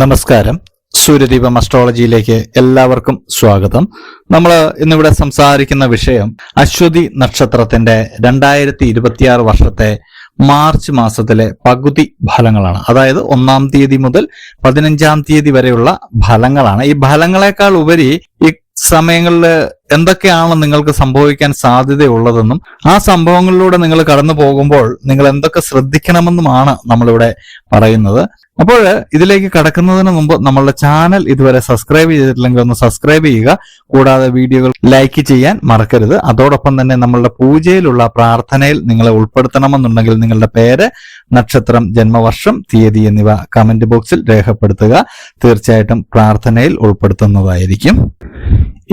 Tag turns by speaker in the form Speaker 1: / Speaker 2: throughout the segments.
Speaker 1: നമസ്കാരം. സൂര്യദീപം അസ്ട്രോളജിയിലേക്ക് എല്ലാവർക്കും സ്വാഗതം. നമ്മൾ ഇന്നിവിടെ സംസാരിക്കുന്ന വിഷയം അശ്വതി നക്ഷത്രത്തിന്റെ രണ്ടായിരത്തി ഇരുപത്തിയാറ് വർഷത്തെ മാർച്ച് മാസത്തിലെ പകുതി ഫലങ്ങളാണ്. അതായത് ഒന്നാം തീയതി മുതൽ പതിനഞ്ചാം തീയതി വരെയുള്ള ഫലങ്ങളാണ്. ഈ ഫലങ്ങളെക്കാൾ ഉപരി ഈ സമയങ്ങളിൽ എന്തൊക്കെയാണ് നിങ്ങൾക്ക് സംഭവിക്കാൻ സാധ്യതയുള്ളതെന്നും ആ സംഭവങ്ങളിലൂടെ നിങ്ങൾ കടന്നു പോകുമ്പോൾ നിങ്ങൾ എന്തൊക്കെ ശ്രദ്ധിക്കണമെന്നുമാണ് നമ്മളിവിടെ പറയുന്നത്. അപ്പോൾ ഇതിലേക്ക് കടക്കുന്നതിന് മുമ്പ് നമ്മളുടെ ചാനൽ ഇതുവരെ സബ്സ്ക്രൈബ് ചെയ്തിട്ടില്ലെങ്കിൽ ഒന്ന് സബ്സ്ക്രൈബ് ചെയ്യുക. കൂടാതെ വീഡിയോകൾ ലൈക്ക് ചെയ്യാൻ മറക്കരുത്. അതോടൊപ്പം തന്നെ നമ്മളുടെ പൂജയിലുള്ള പ്രാർത്ഥനയിൽ നിങ്ങളെ ഉൾപ്പെടുത്തണമെന്നുണ്ടെങ്കിൽ നിങ്ങളുടെ പേര് നക്ഷത്രം ജന്മവർഷം തീയതി എന്നിവ കമന്റ് ബോക്സിൽ രേഖപ്പെടുത്തുക. തീർച്ചയായിട്ടും പ്രാർത്ഥനയിൽ ഉൾപ്പെടുത്തുന്നതായിരിക്കും.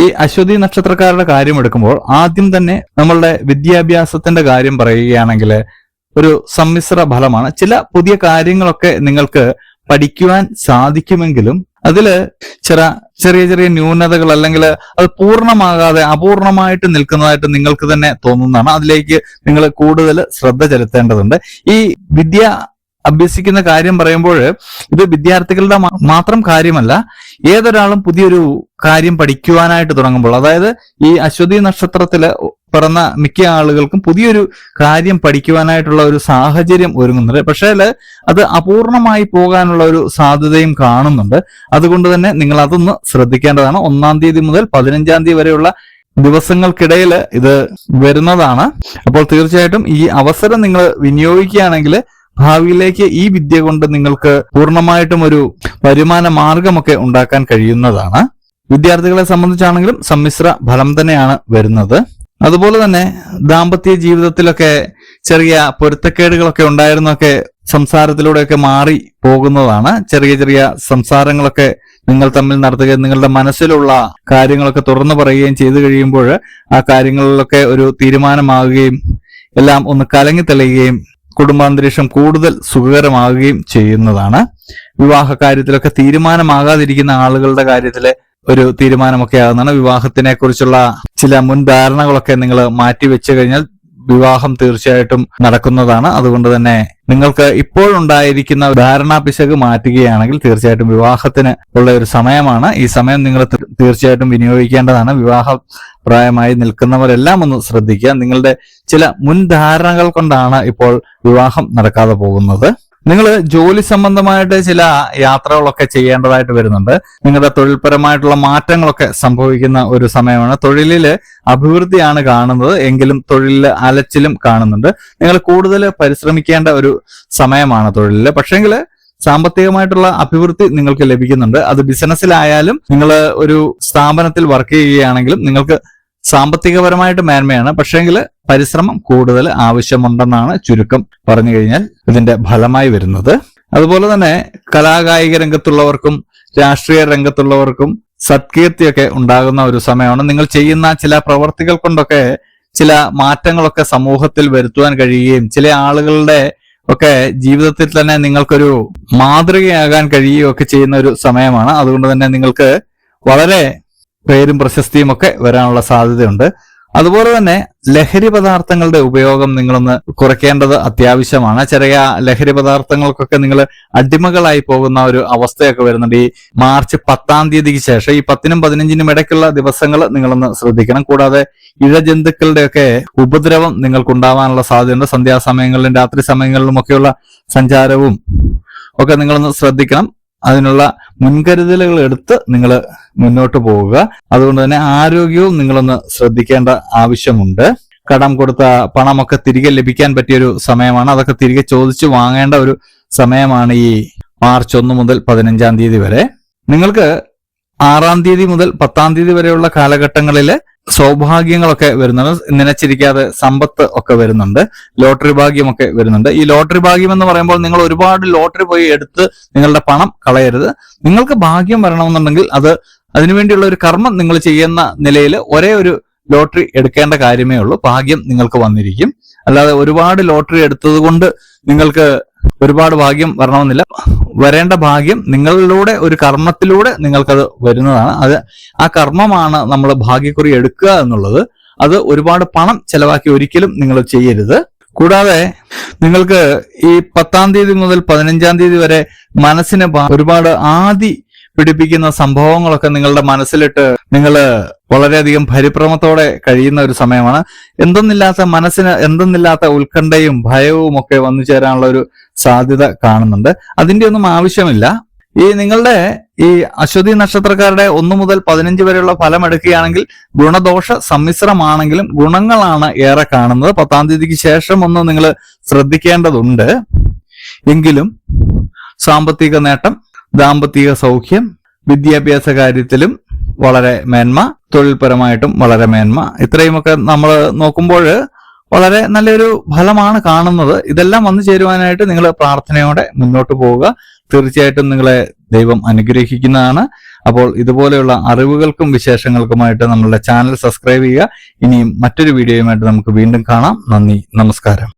Speaker 1: ഈ അശ്വതി നക്ഷത്രക്കാരുടെ കാര്യം എടുക്കുമ്പോൾ ആദ്യം തന്നെ നമ്മളുടെ വിദ്യാഭ്യാസത്തിന്റെ കാര്യം പറയുകയാണെങ്കിൽ ഒരു സമ്മിശ്ര ഫലമാണ്. ചില പുതിയ കാര്യങ്ങളൊക്കെ നിങ്ങൾക്ക് പഠിക്കുവാൻ സാധിക്കുമെങ്കിലും അതിൽ ചില ചെറിയ ചെറിയ ന്യൂനതകൾ അല്ലെങ്കിൽ അത് പൂർണമാകാതെ അപൂർണമായിട്ട് നിൽക്കുന്നതായിട്ട് നിങ്ങൾക്ക് തന്നെ തോന്നുന്നതാണ്. അതിലേക്ക് നിങ്ങൾ കൂടുതൽ ശ്രദ്ധ ചെലുത്തേണ്ടതുണ്ട്. ഈ വിദ്യ അഭ്യസിക്കുന്ന കാര്യം പറയുമ്പോൾ ഇത് വിദ്യാർത്ഥികളുടെ മാത്രം കാര്യമല്ല ഏതൊരാളും പുതിയൊരു കാര്യം പഠിക്കുവാനായിട്ട് തുടങ്ങുമ്പോൾ അതായത് ഈ അശ്വതി നക്ഷത്രത്തിൽ പിറന്ന മിക്ക ആളുകൾക്കും പുതിയൊരു കാര്യം പഠിക്കുവാനായിട്ടുള്ള ഒരു സാഹചര്യം ഒരുങ്ങുന്നുണ്ട്. പക്ഷേ അത് അപൂർണമായി പോകാനുള്ള ഒരു സാധ്യതയും കാണുന്നുണ്ട്. അതുകൊണ്ട് തന്നെ നിങ്ങൾ അതൊന്ന് ശ്രദ്ധിക്കേണ്ടതാണ്. ഒന്നാം തീയതി മുതൽ പതിനഞ്ചാം തീയതി വരെയുള്ള ദിവസങ്ങൾക്കിടയിൽ ഇത് വരുന്നതാണ്. അപ്പോൾ തീർച്ചയായിട്ടും ഈ അവസരം നിങ്ങൾ വിനിയോഗിക്കുകയാണെങ്കിൽ ഭാവിയിലേക്ക് ഈ വിദ്യ കൊണ്ട് നിങ്ങൾക്ക് പൂർണമായിട്ടും ഒരു വരുമാന മാർഗമൊക്കെ ഉണ്ടാക്കാൻ കഴിയുന്നതാണ്. വിദ്യാർത്ഥികളെ സംബന്ധിച്ചാണെങ്കിലും സമ്മിശ്ര ഫലം തന്നെയാണ് വരുന്നത്. അതുപോലെ തന്നെ ദാമ്പത്യ ജീവിതത്തിലൊക്കെ ചെറിയ പൊരുത്തക്കേടുകളൊക്കെ ഉണ്ടായിരുന്നൊക്കെ സംസാരത്തിലൂടെയൊക്കെ മാറി പോകുന്നതാണ്. ചെറിയ ചെറിയ സംസാരങ്ങളൊക്കെ നിങ്ങൾ തമ്മിൽ നടത്തുകയും നിങ്ങളുടെ മനസ്സിലുള്ള കാര്യങ്ങളൊക്കെ തുറന്നു പറയുകയും ചെയ്തു കഴിയുമ്പോൾ ആ കാര്യങ്ങളിലൊക്കെ ഒരു തീരുമാനമാകുകയും എല്ലാം ഒന്ന് കലങ്ങി തെളിയുകയും കുടുംബാന്തരീക്ഷം കൂടുതൽ സുഖകരമാകുകയും ചെയ്യുന്നതാണ്. വിവാഹ കാര്യത്തിലൊക്കെ തീരുമാനമാകാതിരിക്കുന്ന ആളുകളുടെ കാര്യത്തിൽ ഒരു തീരുമാനമൊക്കെ ആകുന്നതാണ് വിവാഹത്തിനെ കുറിച്ചുള്ള ചില മുൻധാരണകളൊക്കെ നിങ്ങൾ മാറ്റിവെച്ചു കഴിഞ്ഞാൽ വിവാഹം തീർച്ചയായിട്ടും നടക്കുന്നതാണ്. അതുകൊണ്ട് തന്നെ നിങ്ങൾക്ക് ഇപ്പോഴുണ്ടായിരിക്കുന്ന ധാരണാ പിശക് മാറ്റുകയാണെങ്കിൽ തീർച്ചയായിട്ടും വിവാഹത്തിന് ഉള്ള ഒരു സമയമാണ്. ഈ സമയം നിങ്ങൾ തീർച്ചയായിട്ടും വിനിയോഗിക്കേണ്ടതാണ്. വിവാഹ പ്രായമായി നിൽക്കുന്നവരെല്ലാം ഒന്ന് ശ്രദ്ധിക്കുക. നിങ്ങളുടെ ചില മുൻധാരണകൾ കൊണ്ടാണ് ഇപ്പോൾ വിവാഹം നടക്കാതെ പോകുന്നത്. നിങ്ങൾ ജോലി സംബന്ധമായിട്ട് ചില യാത്രകളൊക്കെ ചെയ്യേണ്ടതായിട്ട് വരുന്നുണ്ട്. നിങ്ങളുടെ തൊഴിൽപരമായിട്ടുള്ള മാറ്റങ്ങളൊക്കെ സംഭവിക്കുന്ന ഒരു സമയമാണ്. തൊഴിലിൽ അഭിവൃദ്ധിയാണ് കാണുന്നത്. എങ്കിലും തൊഴിലിൽ അലച്ചിലും കാണുന്നുണ്ട്. നിങ്ങൾ കൂടുതൽ പരിശ്രമിക്കേണ്ട ഒരു സമയമാണ് തൊഴിലിൽ. പക്ഷേങ്കിൽ സാമ്പത്തികമായിട്ടുള്ള അഭിവൃദ്ധി നിങ്ങൾക്ക് ലഭിക്കുന്നുണ്ട്. അത് ബിസിനസ്സിലായാലും നിങ്ങൾ ഒരു സ്ഥാപനത്തിൽ വർക്ക് ചെയ്യുകയാണെങ്കിലും നിങ്ങൾക്ക് സാമ്പത്തികപരമായിട്ട് മേന്മയാണ്. പക്ഷേങ്കിൽ പരിശ്രമം കൂടുതൽ ആവശ്യമുണ്ടെന്നാണ് ചുരുക്കം പറഞ്ഞു കഴിഞ്ഞാൽ ഇതിന്റെ ഫലമായി വരുന്നത്. അതുപോലെ തന്നെ കലാകായിക രംഗത്തുള്ളവർക്കും രാഷ്ട്രീയ രംഗത്തുള്ളവർക്കും സത്കീർത്തിയൊക്കെ ഉണ്ടാകുന്ന ഒരു സമയമാണ്. നിങ്ങൾ ചെയ്യുന്ന ചില പ്രവർത്തികൾ കൊണ്ടൊക്കെ ചില മാറ്റങ്ങളൊക്കെ സമൂഹത്തിൽ വരുത്തുവാൻ കഴിയുകയും ചില ആളുകളുടെ ഒക്കെ ജീവിതത്തിൽ തന്നെ നിങ്ങൾക്കൊരു മാതൃകയാകാൻ കഴിയുകയൊക്കെ ചെയ്യുന്ന ഒരു സമയമാണ്. അതുകൊണ്ട് തന്നെ നിങ്ങൾക്ക് വളരെ പേരും പ്രശസ്തിയും ഒക്കെ വരാനുള്ള സാധ്യതയുണ്ട്. അതുപോലെ തന്നെ ലഹരി പദാർത്ഥങ്ങളുടെ ഉപയോഗം നിങ്ങളൊന്ന് കുറയ്ക്കേണ്ടത് അത്യാവശ്യമാണ്. ചെറിയ ലഹരി പദാർത്ഥങ്ങൾക്കൊക്കെ നിങ്ങൾ അടിമകളായി പോകുന്ന ഒരു അവസ്ഥയൊക്കെ വരുന്നുണ്ട്. ഈ മാർച്ച് പത്താം തീയതിക്ക് ശേഷം ഈ പത്തിനും പതിനഞ്ചിനും ഇടയ്ക്കുള്ള ദിവസങ്ങൾ നിങ്ങളൊന്ന് ശ്രദ്ധിക്കണം. കൂടാതെ ഇഴജന്തുക്കളുടെയൊക്കെ ഉപദ്രവം നിങ്ങൾക്കുണ്ടാവാനുള്ള സാധ്യതയുണ്ട്. സന്ധ്യാസമയങ്ങളിലും രാത്രി സമയങ്ങളിലും ഒക്കെയുള്ള സഞ്ചാരവും ഒക്കെ നിങ്ങളൊന്ന് ശ്രദ്ധിക്കണം. അതിനുള്ള മുൻകരുതലുകൾ എടുത്ത് നിങ്ങൾ മുന്നോട്ട് പോവുക. അതുകൊണ്ട് തന്നെ ആരോഗ്യവും നിങ്ങളൊന്ന് ശ്രദ്ധിക്കേണ്ട ആവശ്യമുണ്ട്. കടം കൊടുത്ത പണമൊക്കെ തിരികെ ലഭിക്കാൻ പറ്റിയ ഒരു സമയമാണ്. അതൊക്കെ തിരികെ ചോദിച്ചു വാങ്ങേണ്ട ഒരു സമയമാണ് ഈ മാർച്ച് ഒന്ന് മുതൽ പതിനഞ്ചാം തീയതി വരെ. നിങ്ങൾക്ക് ആറാം തീയതി മുതൽ പത്താം തീയതി വരെയുള്ള കാലഘട്ടങ്ങളിൽ സൗഭാഗ്യങ്ങളൊക്കെ വരുന്നുണ്ട്. നനച്ചിരിക്കാതെ സമ്പത്ത് ഒക്കെ വരുന്നുണ്ട്. ലോട്ടറി ഭാഗ്യമൊക്കെ വരുന്നുണ്ട്. ഈ ലോട്ടറി ഭാഗ്യം എന്ന് പറയുമ്പോൾ നിങ്ങൾ ഒരുപാട് ലോട്ടറി പോയി എടുത്ത് നിങ്ങളുടെ പണം കളയരുത്. നിങ്ങൾക്ക് ഭാഗ്യം വരണമെന്നുണ്ടെങ്കിൽ അത് അതിനുവേണ്ടിയുള്ള ഒരു കർമ്മം നിങ്ങൾ ചെയ്യുന്ന നിലയിൽ ഒരേ ഒരു ലോട്ടറി എടുക്കേണ്ട കാര്യമേ ഉള്ളൂ. ഭാഗ്യം നിങ്ങൾക്ക് വന്നിരിക്കും. അല്ലാതെ ഒരുപാട് ലോട്ടറി എടുത്തത് കൊണ്ട് നിങ്ങൾക്ക് ഒരുപാട് ഭാഗ്യം വരണമെന്നില്ല. വരേണ്ട ഭാഗ്യം നിങ്ങളിലൂടെ ഒരു കർമ്മത്തിലൂടെ നിങ്ങൾക്കത് വരുന്നതാണ്. അത് ആ കർമ്മമാണ് നമ്മൾ ഭാഗ്യക്കുറി എടുക്കുക എന്നുള്ളത്. അത് ഒരുപാട് പണം ചെലവാക്കി ഒരിക്കലും നിങ്ങൾ ചെയ്യരുത്. കൂടാതെ നിങ്ങൾക്ക് ഈ പത്താം തീയതി മുതൽ പതിനഞ്ചാം തീയതി വരെ മനസ്സിന് ഒരുപാട് ആദി പിടിപ്പിക്കുന്ന സംഭവങ്ങളൊക്കെ നിങ്ങളുടെ മനസ്സിലിട്ട് നിങ്ങൾ വളരെയധികം പരിഭ്രമത്തോടെ കഴിയുന്ന ഒരു സമയമാണ്. എന്തെന്നില്ലാത്ത മനസ്സിന് എന്തെന്നില്ലാത്ത ഉത്കണ്ഠയും ഭയവും ഒക്കെ വന്നു ചേരാനുള്ള ഒരു സാധ്യത കാണുന്നുണ്ട്. അതിന്റെ ഒന്നും ആവശ്യമില്ല. ഈ നിങ്ങളുടെ ഈ അശ്വതി നക്ഷത്രക്കാരുടെ ഒന്നു മുതൽ പതിനഞ്ച് വരെയുള്ള ഫലം എടുക്കുകയാണെങ്കിൽ ഗുണദോഷ സമ്മിശ്രമാണെങ്കിലും ഗുണങ്ങളാണ് ഏറെ കാണുന്നത്. പത്താം തീയതിക്ക് ശേഷം ഒന്ന് നിങ്ങൾ ശ്രദ്ധിക്കേണ്ടതുണ്ട്. എങ്കിലും സാമ്പത്തിക നേട്ടം ദാമ്പത്തിക സൗഖ്യം വിദ്യാഭ്യാസ കാര്യത്തിലും വളരെ മേന്മ തൊഴിൽപരമായിട്ടും വളരെ മേന്മ. ഇത്രയുമൊക്കെ നമ്മൾ നോക്കുമ്പോൾ വളരെ നല്ലൊരു ഫലമാണ് കാണുന്നത്. ഇതെല്ലാം വന്നു ചേരുവാനായിട്ട് നിങ്ങൾ പ്രാർത്ഥനയോടെ മുന്നോട്ട് പോവുക. തീർച്ചയായിട്ടും നിങ്ങളെ ദൈവം അനുഗ്രഹിക്കുന്നതാണ്. അപ്പോൾ ഇതുപോലെയുള്ള അറിവുകൾക്കും വിശേഷങ്ങൾക്കുമായിട്ട് നമ്മളുടെ ചാനൽ സബ്സ്ക്രൈബ് ചെയ്യുക. ഇനിയും മറ്റൊരു വീഡിയോയുമായിട്ട് നമുക്ക് വീണ്ടും കാണാം. നന്ദി നമസ്കാരം.